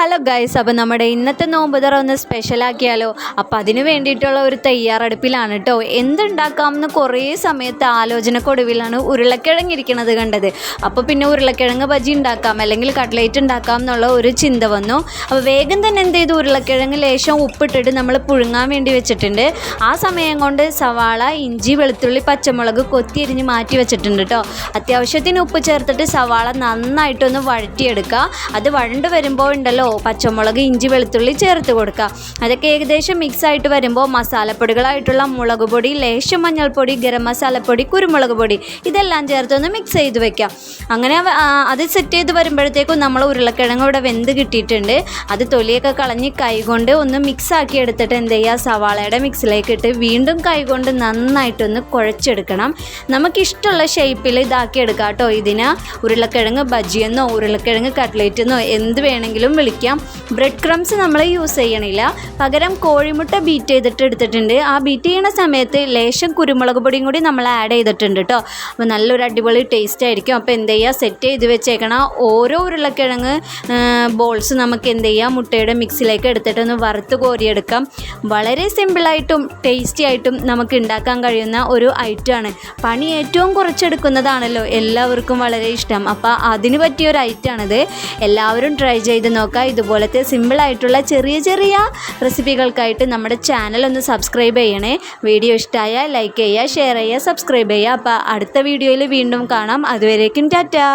Hello guys അപ്പോൾ നമ്മുടെ ഇന്നത്തെ നോമ്പ് തുറ ഒന്ന് സ്പെഷ്യലാക്കിയാലോ? അപ്പോൾ അതിന് വേണ്ടിയിട്ടുള്ള ഒരു തയ്യാറെടുപ്പിലാണ് കേട്ടോ എന്തുണ്ടാക്കാമെന്ന് കുറേ സമയത്ത് ആലോചനക്കൊടുവിലാണ് ഉരുളക്കിഴങ്ങ് ഇരിക്കണത് കണ്ടത്. അപ്പോൾ പിന്നെ ഉരുളക്കിഴങ്ങ് ബജി ഉണ്ടാക്കാം അല്ലെങ്കിൽ കട്ട്ലേറ്റ് ഉണ്ടാക്കാം എന്നുള്ള ഒരു ചിന്ത വന്നു. അപ്പോൾ വേഗം തന്നെ എന്ത് ചെയ്തു? ഉരുളക്കിഴങ്ങ് ലേശം ഉപ്പിട്ടിട്ട് നമ്മൾ പുഴുങ്ങാൻ വേണ്ടി വെച്ചിട്ടുണ്ട്. ആ സമയം കൊണ്ട് സവാള ഇഞ്ചി വെളുത്തുള്ളി പച്ചമുളക് കൊത്തിയരിഞ്ഞ് മാറ്റി വെച്ചിട്ടുണ്ട് കേട്ടോ അത്യാവശ്യത്തിന് ഉപ്പ് ചേർത്തിട്ട് സവാള നന്നായിട്ടൊന്ന് വഴറ്റിയെടുക്കുക. അത് വഴണ്ട് വരുമ്പോൾ ഉണ്ടല്ലോ പച്ചമുളക് ഇഞ്ചി വെളുത്തുള്ളി ചേർത്ത് കൊടുക്കുക. അതൊക്കെ ഏകദേശം മിക്സ് ആയിട്ട് വരുമ്പോൾ മസാലപ്പൊടികളായിട്ടുള്ള മുളക് പൊടി ലേശം മഞ്ഞൾപ്പൊടി ഗരം മസാലപ്പൊടി കുരുമുളക് പൊടി ഇതെല്ലാം ചേർത്തൊന്ന് മിക്സ് ചെയ്ത് വെക്കാം അങ്ങനെ അത് സെറ്റ് ചെയ്ത് വരുമ്പോഴത്തേക്കും നമ്മൾ ഉരുളക്കിഴങ്ങ് ഇവിടെ വെന്ത് കിട്ടിയിട്ടുണ്ട്. അത് തൊലിയൊക്കെ കളഞ്ഞ് കൈകൊണ്ട് ഒന്ന് മിക്സ് ആക്കി എടുത്തിട്ട് എന്ത് ചെയ്യുക? സവാളയുടെ മിക്സിലേക്ക് ഇട്ട് വീണ്ടും കൈകൊണ്ട് നന്നായിട്ടൊന്ന് കുഴച്ചെടുക്കണം. നമുക്കിഷ്ടമുള്ള ഷേപ്പിൽ ഇതാക്കി എടുക്കാം കേട്ടോ ഇതിന്. ഉരുളക്കിഴങ്ങ് ബജിയെന്നോ ഉരുളക്കിഴങ്ങ് കട്ട്ലേറ്റ് എന്നോ എന്ത് വേണമെങ്കിലും വിളിക്കാം. ബ്രെഡ് ക്രംസ് നമ്മൾ യൂസ് ചെയ്യണില്ല. പകരം കോഴിമുട്ട ബീറ്റ് ചെയ്തിട്ട് എടുത്തിട്ടുണ്ട്. ആ ബീറ്റ് ചെയ്യണ സമയത്ത് ലേശം കുരുമുളക് പൊടിയും കൂടി നമ്മൾ ആഡ് ചെയ്തിട്ടുണ്ട് കേട്ടോ അപ്പോൾ നല്ലൊരു അടിപൊളി ടേസ്റ്റ് ആയിരിക്കും. അപ്പോൾ എന്ത് ചെയ്യുക സെറ്റ് ചെയ്ത് വെച്ചേക്കണ ഓരോ ഉരുളക്കിഴങ്ങ് ബോൾസ് നമുക്ക് എന്ത് ചെയ്യാം? മുട്ടയുടെ മിക്സിലേക്ക് എടുത്തിട്ട് ഒന്ന് വറുത്ത് കോരിയെടുക്കാം. വളരെ സിമ്പിളായിട്ടും ടേസ്റ്റി ആയിട്ടും നമുക്ക് ഉണ്ടാക്കാൻ കഴിയുന്ന ഒരു ഐറ്റമാണ് പണി ഏറ്റവും കുറച്ചെടുക്കുന്നതാണല്ലോ. എല്ലാവർക്കും വളരെ ഇഷ്ടം. അപ്പോൾ അതിന് പറ്റിയ ഒരു ഐറ്റമാണിത് എല്ലാവരും ട്രൈ ചെയ്ത് നോക്കുക ഇതുപോലത്തെ സിമ്പിളായിട്ടുള്ള ചെറിയ ചെറിയ റെസിപ്പികൾക്കായിട്ട് നമ്മുടെ ചാനൽ ഒന്ന് സബ്സ്ക്രൈബ് ചെയ്യണേ. വീഡിയോ ഇഷ്ടമായാൽ ലൈക്ക് ചെയ്യുക ഷെയർ ചെയ്യുക സബ്സ്ക്രൈബ് ചെയ്യുക അപ്പോൾ അടുത്ത വീഡിയോയിൽ വീണ്ടും കാണാം. അതുവരേക്കും ടാറ്റാ.